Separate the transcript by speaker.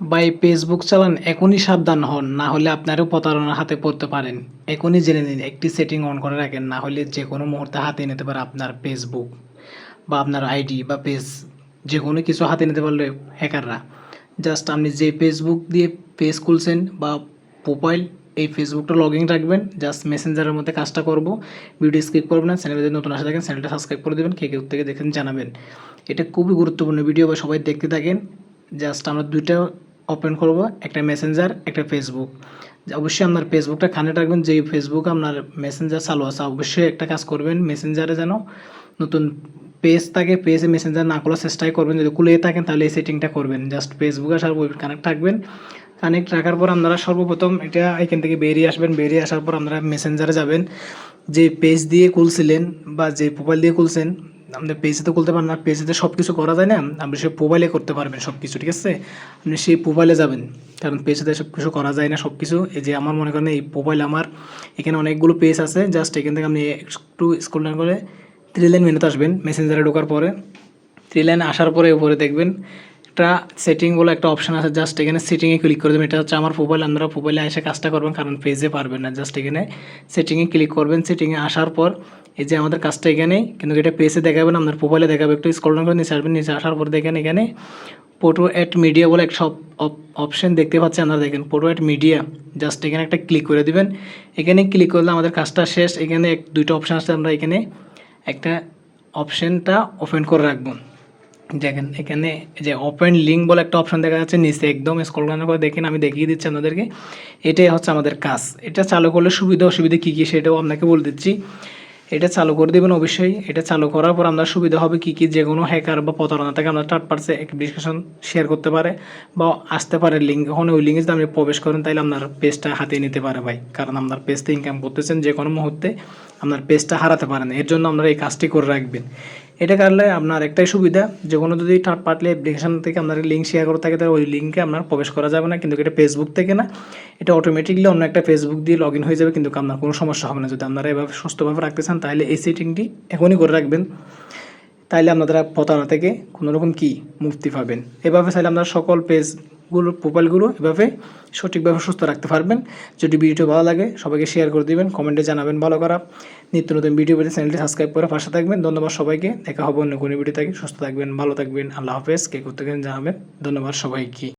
Speaker 1: ভাই ফেসবুক চালান, এখনই সাবধান হন, না হলে আপনারও প্রতারণার হাতে পড়তে পারেন। এখনই জেনে নিন, একটি সেটিং অন করে রাখেন, না হলে যে কোনো মুহূর্তে হাতে নিতে পারে আপনার ফেসবুক বা আপনার আইডি বা পেজ যে কোনো কিছু হাতে নিতে পারলে হ্যাকাররা জাস্ট আপনি যে ফেসবুক দিয়ে পেজ খুলছেন বা প্রোফাইল এই ফেসবুকটা লগ ইন রাখবেন জাস্ট মেসেঞ্জারের মধ্যে কাজটা করব। ভিডিও স্কিপ করবেন না চ্যানেলে যদি নতুন আসে থাকেন চ্যানেলটা সাবস্ক্রাইব করে দেবেন, কে কেউ থেকে দেখেন জানাবেন। এটা খুবই গুরুত্বপূর্ণ ভিডিও বা সবাই দেখতে থাকেন। জাস্ট আমরা দুইটা ওপেন করব, একটা মেসেঞ্জার একটা ফেসবুক অবশ্যই আপনার ফেসবুকটা কানেক্ট রাখবেন, যেই ফেসবুক আপনার মেসেঞ্জার চালু আছে, অবশ্যই একটা কাজ করবেন মেসেঞ্জারে যেন নতুন পেজ থাকে পেজে মেসেঞ্জার না খোলার চেষ্টাই করবেন, যদি খুলে থাকেন তাহলে এই সেটিংটা করবেন। জাস্ট ফেসবুক আসার পর কানেক্ট থাকবেন কানেক্ট রাখার পর আপনারা সর্বপ্রথম এটা এখান থেকে বেরিয়ে আসবেন। বেরিয়ে আসার পর আপনারা মেসেঞ্জারে যাবেন। যে পেজ দিয়ে খুলছিলেন বা যে প্রোফাইল দিয়ে খুলছেন আমাদের পেজে তো খুলতে পারেন না পেজে সব কিছু করা যায় না, আপনি সে মোবাইলে করতে পারবেন সব কিছু ঠিক আছে? আপনি সেই মোবাইলে যাবেন, কারণ পেজে সব কিছু করা যায় না সব কিছু এই যে আমার মনে করেন এই মোবাইল আমার, এখানে অনেকগুলো পেজ আছে জাস্ট এখান থেকে আপনি একটু স্কুল ডাউন করে থ্রি লাইন মেনুতে আসবেন মেসেঞ্জারে ঢোকার পরে। থ্রি লাইন আসার পরে উপরে দেখবেন, একটা সেটিং বলে একটা অপশান আছে জাস্ট এখানে সেটিংয়ে ক্লিক করে দেবেন। এটা হচ্ছে আমার মোবাইল আপনারা মোবাইলে এসে কাজটা করবেন, কারণ পেজে পারবেন না। জাস্ট এখানে সেটিংয়ে ক্লিক করবেন সেটিংয়ে আসার পর এই যে আমাদের কাজটা এখানেই কিন্তু এটা পেজে দেখাবেন, আপনার প্রোফাইলে দেখাবে, একটু স্ক্রল ডাউন করে নিচে আসবেন, নিচে আসার পর দেখেন এখানে পোটো অ্যাট মিডিয়া বলে একটা অপশন দেখতে পাচ্ছেন আপনারা দেখেন পোটো অ্যাট মিডিয়া জাস্ট এখানে একটা ক্লিক করে দিবেন। এখানে ক্লিক করলে আমাদের কাজটা শেষ, এখানে এক, দুইটা অপশান আছে, আমরা এখানে একটা অপশানটা ওপেন করে রাখব। দেখেন এখানে যে ওপেন লিঙ্ক বলে একটা অপশন দেখা যাচ্ছে, নিচে একদম ডাউন করে দেখেন, আমি দেখিয়ে দিচ্ছি আপনাদেরকে। এটাই হচ্ছে আমাদের কাজ। এটা চালু করলে সুবিধা, অসুবিধা কী কী সেটাও আপনাকে বলে দিচ্ছি। এটা চালু করে দেবেন অবশ্যই। এটা চালু করার পর আপনার সুবিধা হবে কী কী যে কোনো হ্যাকার বা প্রতারণা থেকে আপনার থার্ড পার্সে ডিসকাশন শেয়ার করতে পারে বা আসতে পারে লিঙ্ক ওখানে ওই লিঙ্কে যদি আপনি প্রবেশ করেন তাহলে আপনার পেজটা হাতিয়ে নিতে পারে ভাই। কারণ আপনার পেজতে ইনকাম করতেছেন যে কোনো মুহূর্তে। আপনার পেজটা হারাতে পারেন, এর জন্য আপনারা এই কাজটি করে রাখবেন। এটা করলে আপনার একটাই সুবিধা, যে কোনো যদি থার্ড পার্টি অ্যাপ্লিকেশন থেকে আপনার লিঙ্ক শেয়ার করে থাকে, তাহলে ওই লিঙ্কে আপনার প্রবেশ করা যাবে না, কিন্তু এটা ফেসবুক থেকে না। এটা অটোমেটিকলি অন্য একটা ফেসবুক দিয়ে লগ হয়ে যাবে, কিন্তু আপনার কোনো সমস্যা হবে না। যদি আপনারা এভাবে সুস্থভাবে রাখতে চান, তাহলে এই সেটিংটি এখনই করে রাখবেন। তাইলে আপনারা প্রতারণা থেকে কোনো রকম কী মুক্তি পাবেন? এভাবে চাইলে আপনারা সকল পেজগুলো প্রোফাইলগুলো এভাবে সঠিকভাবে সুস্থ রাখতে পারবেন। যদি ভিডিওটি ভালো লাগে, সবাইকে শেয়ার করে দেবেন কমেন্টে জানাবেন ভালো করা। নিত্য নতুন ভিডিও পেতে চ্যানেলটি সাবস্ক্রাইব করে পাশে থাকবেন। ধন্যবাদ সবাইকে, দেখা হবে অন্য কোনো ভিডিও থাকি সুস্থ থাকবেন, ভালো থাকবেন। আল্লাহ হাফেজ। কে করতে জানাবেন। ধন্যবাদ সবাইকে।